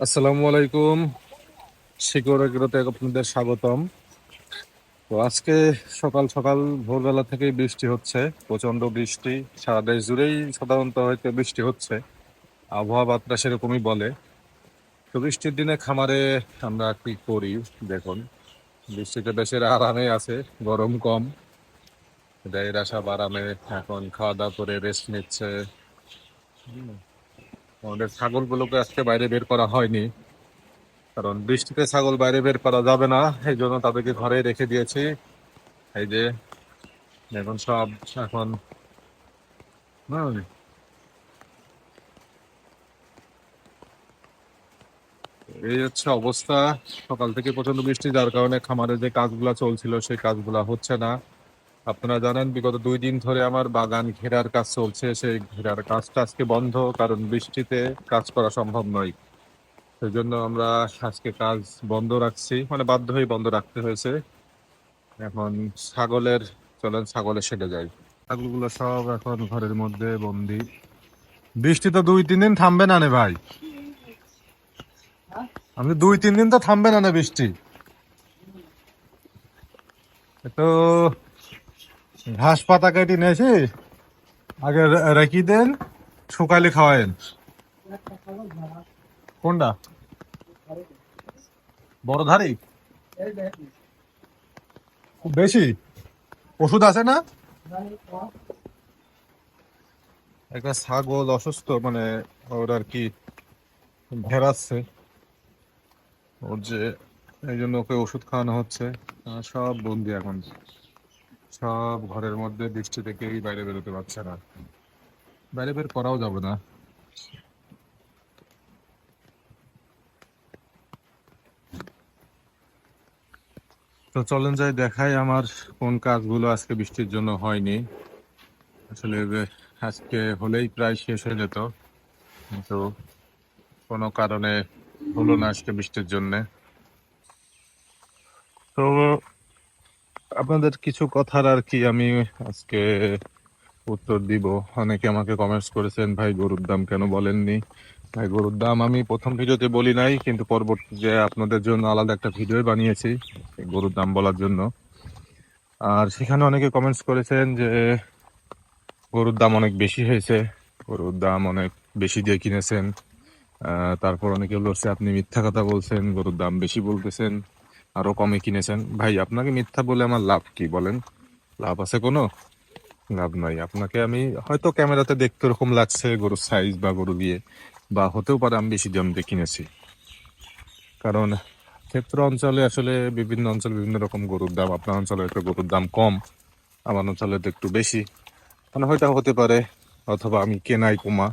আসসালামু আলাইকুম। শিকড় এগ্রোতে আপনাদের স্বাগতম। তো আজকে সকাল সকাল ভোরবেলা থেকেই বৃষ্টি হচ্ছে প্রচণ্ড বৃষ্টি। সারা দেশ জুড়েই সাধারণত হয়তো বৃষ্টি হচ্ছে, আবহাওয়া বার্তা সেরকমই বলে। তো বৃষ্টির দিনে খামারে আমরা কি করি, দেখুন। বৃষ্টিতে দেশের আরামে আছে, গরম কম। এরা সব আরামে এখন খাওয়া দাওয়া করে রেস্ট নিচ্ছে। আমাদের ছাগলগুলোকে আজকে বাইরে বের করা হয়নি। কারণ বৃষ্টিতে ছাগল বাইরে বের করা যাবে না, এই জন্য তাদেরকে ঘরে রেখে দিয়েছি। এই যে, এখন সব এখন এই হচ্ছে অবস্থা। সকাল থেকে প্রচণ্ড বৃষ্টি, যার কারণে খামারে যে কাজগুলা চলছিল, সেই কাজগুলা হচ্ছে না। আপনারা জানেন, বিগত দুই দিন ধরে আমার বাগান ঘেরার কাজ চলছে। সেই ঘেরার কাজটা আজকে বন্ধ, কারণ বৃষ্টিতে কাজ করা সম্ভব নয়। সেই জন্য আমরা আজকে কাজ বন্ধ রাখছি মানে বাধ্য হয়ে বন্ধ রাখতে হয়েছে। এখন ছাগলের, চলেন ছাগলের সেটে যাই। ছাগলগুলো সব এখন ঘরের মধ্যে বন্দি। বৃষ্টি তো দুই তিন দিন থামবে না নে ভাই। আমি দুই তিন দিন তো থামবে না না বৃষ্টি। তো ঘাস পাতা কেটে নিয়েছি। আগে রেখে দেন, শুকালে খাওয়ায়েন। কোনটা? বড় ধারি খুব বেশি? ওষুধ আছে না? একটা ছাগল অসুস্থ মানে ওর আর কি ভেড়াচ্ছে। ওর যে এই জন্য ওকে ওষুধ খাওয়ানো হচ্ছে। সব বন্দি এখন। সব ঘরের মধ্যে বৃষ্টি থেকেই বাইরে বেরোতে পারছে না। বাইরে বের করাও যাবে না। তো চলেন যাই, দেখাই আমার কোন কাজগুলো আজকে বৃষ্টির জন্য হয়নি। আসলে আজকে হলেই প্রায় শেষ হয়ে যেত, কিন্তু কোনো কারণে হলো না আজকে বৃষ্টির জন্যে। তো আপনাদের কিছু কথার আর কি আমি আজকে উত্তর দিব। অনেকে আমাকে কমেন্টস করেছেন, ভাই, গরুর দাম কেন বলেননি? ভাই, গরুর দাম আমি প্রথম ভিডিওতে বলি নাই, কিন্তু পরবর্তী যে আপনাদের জন্য আলাদা একটা ভিডিও বানিয়েছি গরুর দাম বলার জন্য। আর সেখানে অনেকে কমেন্টস করেছেন যে, গরুর দাম অনেক বেশি হয়েছে, গরুর দাম অনেক বেশি দিয়ে কিনেছেন। তারপর অনেকে বলছে, আপনি মিথ্যা কথা বলছেন, গরুর দাম বেশি বলতেছেন। আরও কমে কিনেছেন। ভাই, আপনাকে মিথ্যা বলে আমার লাভ কি বলেন? লাভ আছে কোনো? লাভ নাই। আপনাকে আমি হয়তো ক্যামেরাতে দেখতে ওরকম লাগছে, গরুর সাইজ বা গরু দিয়ে বা হতেও পারে আমি বেশি দিয়ে কিনেছি। কারণ ক্ষেত্র অঞ্চলে আসলে বিভিন্ন অঞ্চলে বিভিন্ন রকম গরুর দাম। আপনার অঞ্চলে একটু গরুর দাম কম, আমার অঞ্চলে তো একটু বেশি। মানে হয়তো হতে পারে, অথবা আমি কেনাই কমা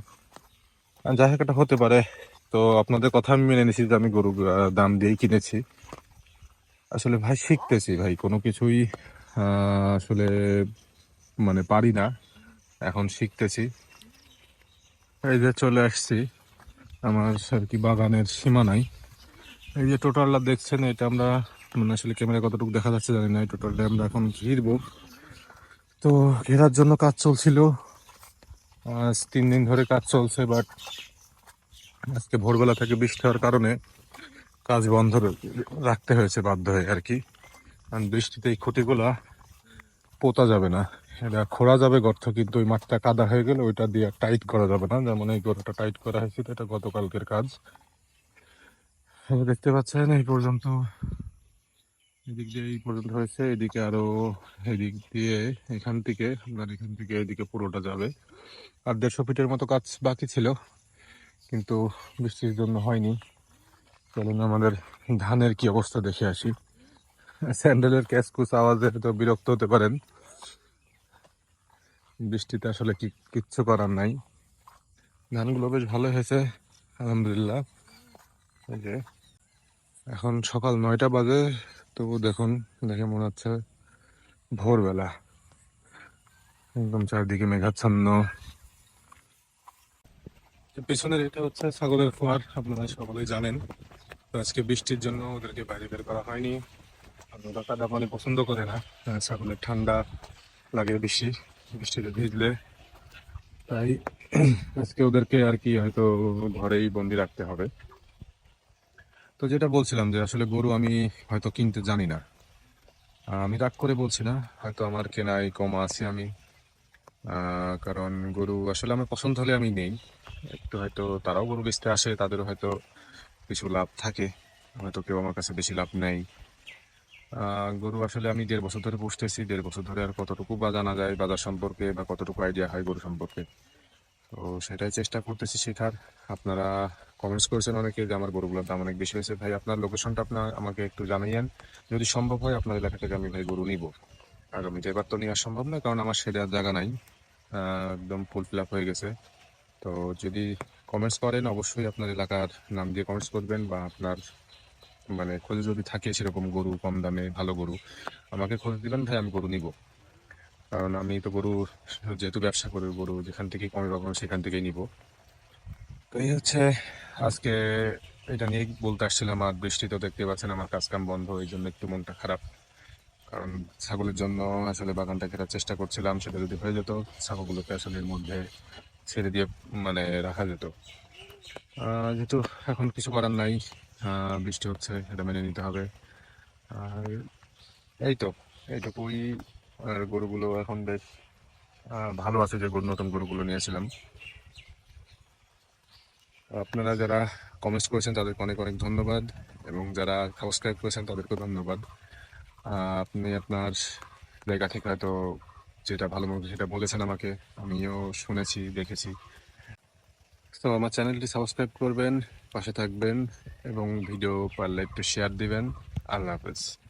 যাই হোক হতে পারে। তো আপনাদের কথা আমি মেনে নিছি যে আমি গরুর দাম দিয়েই কিনেছি। আসলে ভাই শিখতেছি ভাই, কোনো কিছুই আসলে মানে পারি না। এখন শিখতেছি। এই যে চলে আসছি আমার আর কি বাগানের সীমানায় এই যে টোটালটা দেখছেন, এটা আমরা মানে আসলে ক্যামেরা কতটুকু দেখা যাচ্ছে জানি না, এই টোটালটা আমরা এখন ঘিরবো। তো ঘেরার জন্য কাজ চলছিল। আজ তিন দিন ধরে কাজ চলছে বাট আজকে ভোরবেলা থেকে বৃষ্টি হওয়ার কারণে কাজ বন্ধ রাখতে হয়েছে বাধ্য হয়ে আর কি। কারণ বৃষ্টিতে এই ক্ষতিগুলা পোতা যাবে না। এটা খোঁড়া যাবে গর্ত, কিন্তু ওই মাঠটা কাদা হয়ে গেলে ওইটা দিয়ে টাইট করা যাবে না। যেমন এই গরুটা টাইট করা হয়েছে, তো এটা গতকালকের কাজ। দেখতে পাচ্ছেন, এই পর্যন্ত এদিক দিয়ে এই পর্যন্ত হয়েছে। এদিকে আরও এদিক দিয়ে এখান থেকে, আপনার এখান থেকে এদিকে পুরোটা যাবে। আর দেড়শো ফিটের মতো কাজ বাকি ছিল, কিন্তু বৃষ্টির জন্য হয়নি। চলুন আমাদের ধানের কি অবস্থা দেখে আসি। স্যান্ডেলের ক্যাসকুস আওয়াজে তো বিরক্ত হতে পারেন। বৃষ্টিতে আসলে কি কিচ্ছু করার নাই। ধানগুলো বেশ ভালো হয়েছে, আলহামদুলিল্লাহ। এই যে, এখন সকাল নয়টা বাজে, তবু দেখুন, দেখে মনে হচ্ছে ভোরবেলা। একদম চারদিকে মেঘাচ্ছন্ন। পিছনের এটা হচ্ছে ছাগলের ফোয়ার আপনারা সকলেই জানেন। আজকে বৃষ্টির জন্য ওদেরকে বাইরে বের করা হয়নি। ওরা কাদা পানি পছন্দ করে না। আহ, ছাগলের ঠান্ডা লাগে বেশি বৃষ্টিতে ভিজলে। তাই আজকে ওদেরকে আর কি হয়তো ঘরেই বন্দি রাখতে হবে। তো যেটা বলছিলাম যে আসলে গরু আমি হয়তো কিনতে জানি না। আমি রাগ করে বলছি না হয়তো আমার কেনাই কম আছে আমি। কারণ গরু আসলে আমার পছন্দ হলে আমি নেই। একটু হয়তো তারাও গরু বেচতে আসে তাদেরও হয়তো কিছু লাভ থাকে। হয়তো কেউ আমার কাছে বেশি লাভ নেই। গরু আসলে আমি দেড় বছর ধরে পুষতেছি। দেড় বছর ধরে আর কতটুকু বা জানা যায়, বাজার সম্পর্কে বা কতটুকু আইডিয়া হয় গরু সম্পর্কে। তো সেটাই চেষ্টা করতেছি শেখার। আপনারা কমেন্টস করেছেন অনেকে যে আমার গরুগুলোর দাম অনেক বেশি হয়েছে। ভাই, আপনার লোকেশনটা আপনার আমাকে একটু জানাইয়েন। যদি সম্ভব হয় আপনার এলাকা থেকে আমি ভাই গরু নিব। আগামীতে এবার তো নেওয়া সম্ভব না, কারণ আমার সেটা জায়গা নাই। একদম ফুল ফিল আপ হয়ে গেছে। তো যদি কমেন্টস করেন, অবশ্যই আপনার এলাকার নাম দিয়ে কমেন্টস করবেন বা আপনার মানে খোঁজে যদি থাকে সেরকম গরু, কম দামে ভালো গরু, আমাকে খোঁজ দিবেন, ভাই আমি গরু নিব। কারণ আমি তো গরু যেহেতু ব্যবসা করি, গরু যেখান থেকে কমে পাবো সেখান থেকেই নিব। তো এই হচ্ছে আজকে এটা নিয়ে বলতে আসছিলাম, আর বৃষ্টি তো দেখতে পাচ্ছেন আমার কাজ কাম বন্ধ, এই জন্য একটু মনটা খারাপ। কারণ ছাগলের জন্য আসলে বাগানটা কেটার চেষ্টা করছিলাম, সেটা যদি হয়ে যেত, ছাগলগুলোকে আসলে এর মধ্যে ছেড়ে দিয়ে মানে রাখা যেত। যেহেতু এখন কিছু করার নাই বৃষ্টি হচ্ছে, এটা মেনে নিতে হবে। আর এই তো এইটুকুই আর গরুগুলো এখন বেশ ভালো আছে যে গরু নতুন গরুগুলো নিয়েছিলাম। আপনারা যারা কমেন্টস করেছেন, তাদেরকে অনেক অনেক ধন্যবাদ এবং যারা সাবস্ক্রাইব করেছেন, তাদেরকেও ধন্যবাদ। আপনি আপনার জায়গা থেকে হয়তো যেটা ভালো মন্দ সেটা বলেছেন আমাকে, আমিও শুনেছি, দেখেছি। তো আমার চ্যানেলটি সাবস্ক্রাইব করবেন, পাশে থাকবেন এবং ভিডিও পারলে একটু শেয়ার দিবেন। আল্লাহ হাফেজ।